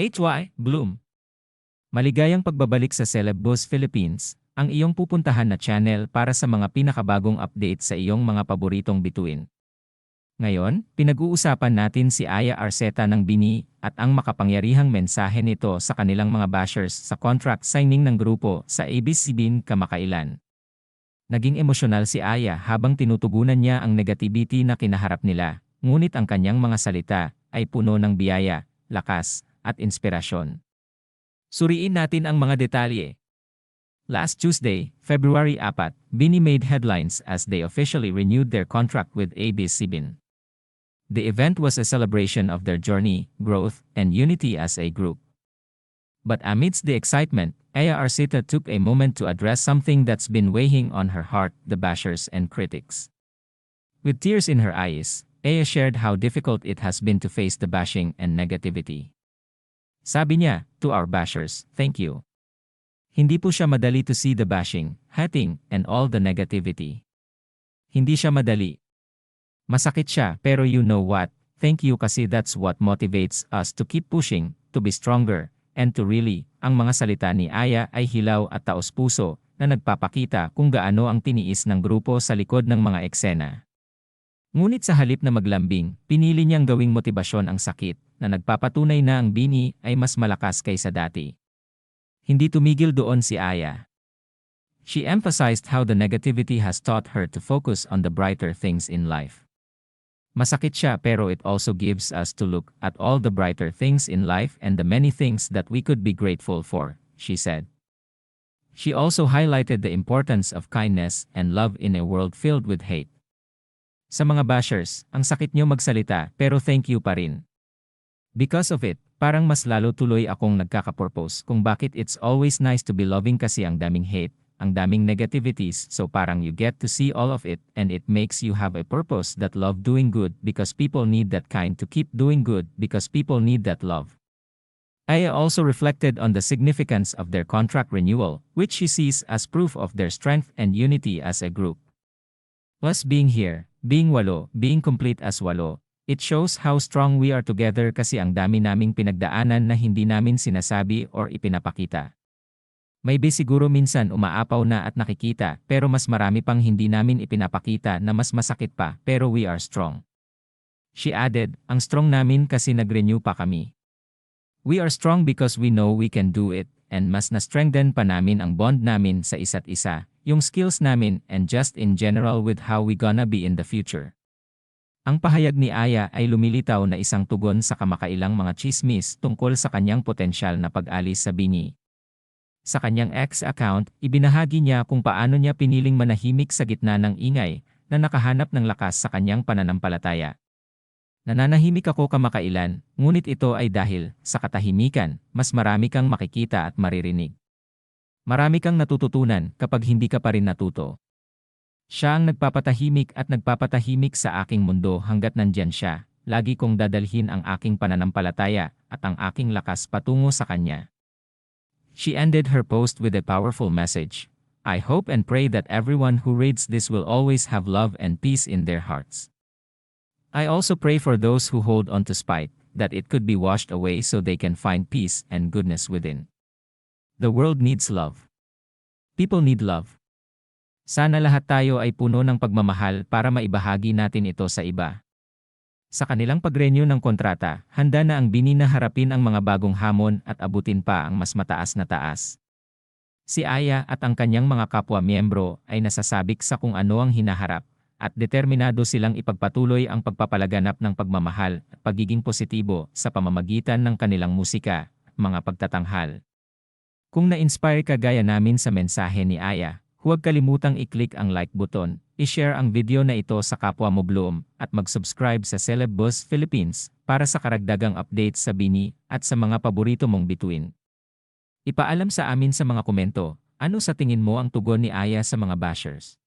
HY, Bloom. Maligayang pagbabalik sa Celeb Boss Philippines, ang iyong pupuntahan na channel para sa mga pinakabagong update sa iyong mga paboritong bituin. Ngayon, pinag-uusapan natin si Aya Arceta ng Bini at ang makapangyarihang mensahe nito sa kanilang mga bashers sa contract signing ng grupo sa ABS-CBN kamakailan. Naging emosyonal si Aya habang tinutugunan niya ang negativity na kinaharap nila, ngunit ang kanyang mga salita ay puno ng biyaya, lakas, at inspirasyon. Suriin natin ang mga detalye. Last Tuesday, February 4, Bini made headlines as they officially renewed their contract with ABS-CBN. The event was a celebration of their journey, growth, and unity as a group. But amidst the excitement, Aya Arceta took a moment to address something that's been weighing on her heart, the bashers and critics. With tears in her eyes, Aya shared how difficult it has been to face the bashing and negativity. Sabi niya, to our bashers, thank you. Hindi po siya madali to see the bashing, hating, and all the negativity. Hindi siya madali, Masakit siya, pero you know what? Thank you kasi that's what motivates us to keep pushing, to be stronger, and to really, ang mga salita ni Aya ay hilaw at taos-puso na nagpapakita kung gaano ang tiniis ng grupo sa likod ng mga eksena. Ngunit sa halip na maglambing, pinili niyang gawing motibasyon ang sakit na nagpapatunay na ang bini ay mas malakas kaysa dati. Hindi tumigil doon si Aya. She emphasized how the negativity has taught her to focus on the brighter things in life. Masakit siya pero it also gives us to look at all the brighter things in life and the many things that we could be grateful for, she said. She also highlighted the importance of kindness and love in a world filled with hate. Sa mga bashers, ang sakit niyo magsalita pero thank you pa rin. Because of it, parang mas lalo tuloy akong nagkakapurpose kung bakit it's always nice to be loving kasi ang daming hate, ang daming negativities so parang you get to see all of it and it makes you have a purpose that love doing good because people need that kind to keep doing good because people need that love. Aya also reflected on the significance of their contract renewal, which she sees as proof of their strength and unity as a group. Us being here, being walo, being complete as walo, it shows how strong we are together kasi ang dami naming pinagdaanan na hindi namin sinasabi or ipinapakita. Maybe siguro minsan umaapaw na at nakikita pero mas marami pang hindi namin ipinapakita na mas masakit pa pero we are strong. She added, ang strong namin kasi nag-renew pa kami. We are strong because we know we can do it and mas na-strengthen pa namin ang bond namin sa isa't isa, yung skills namin and just in general with how we gonna be in the future. Ang pahayag ni Aya ay lumilitaw na isang tugon sa kamakailang mga chismis tungkol sa kanyang potensyal na pag-alis sa bini sa kanyang X account, ibinahagi niya kung paano niya piniling manahimik sa gitna ng ingay na nakahanap ng lakas sa kanyang pananampalataya. Nananahimik ako kamakailan, ngunit ito ay dahil, sa katahimikan, mas marami kang makikita at maririnig. Marami kang natututunan kapag hindi ka pa rin natuto. Siya ang nagpapatahimik at nagpapatahimik sa aking mundo hanggat nandyan siya. Lagi kong dadalhin ang aking pananampalataya at ang aking lakas patungo sa kanya. She ended her post with a powerful message. I hope and pray that everyone who reads this will always have love and peace in their hearts. I also pray for those who hold on to spite, that it could be washed away so they can find peace and goodness within. The world needs love. People need love. Sana lahat tayo ay puno ng pagmamahal para maibahagi natin ito sa iba. Sa kanilang pagrenyo ng kontrata, handa na ang bini na harapin ang mga bagong hamon at abutin pa ang mas mataas na taas. Si Aya at ang kanyang mga kapwa-miyembro ay nasasabik sa kung ano ang hinaharap at determinado silang ipagpatuloy ang pagpapalaganap ng pagmamahal at pagiging positibo sa pamamagitan ng kanilang musika, mga pagtatanghal. Kung na-inspire ka gaya namin sa mensahe ni Aya, huwag kalimutang i-click ang like button I-share ang video na ito sa kapwa mo Bloom at mag-subscribe sa Celeb Boss Philippines para sa karagdagang updates sa Bini at sa mga paborito mong bituin. Ipaalam sa amin sa mga komento, ano sa tingin mo ang tugon ni Aya sa mga bashers?